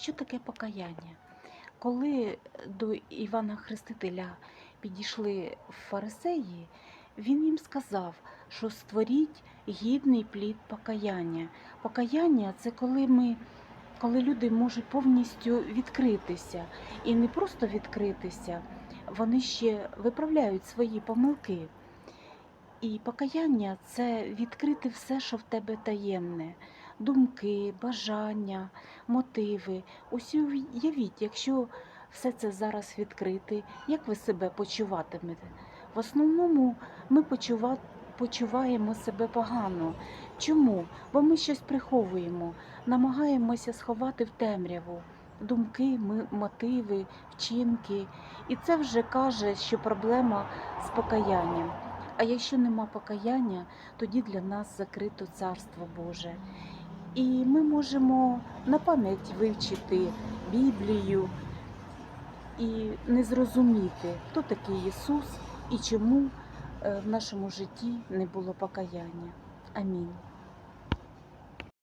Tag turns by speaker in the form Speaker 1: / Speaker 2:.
Speaker 1: Що таке покаяння? Коли до Івана Хрестителя підійшли фарисеї, він їм сказав, що створіть гідний плід покаяння. Покаяння це коли ми. Коли люди можуть повністю відкритися і не просто відкритися, вони ще виправляють свої помилки. І покаяння це відкрити все, що в тебе таємне, думки, бажання, мотиви. Ось уявіть, якщо все це зараз відкрити, як ви себе почуватимете? В основному ми почува... почуваємо себе погано. Чому? Бо ми щось приховуємо, намагаємося сховати в темряву думки, мотиви, вчинки. І це вже каже, що проблема з покаянням. А якщо нема покаяння, тоді для нас закрито Царство Боже. І ми можемо на пам'ять вивчити Біблію і не зрозуміти, хто такий Ісус і чому е, в нашому житті не було покаяння. Амінь.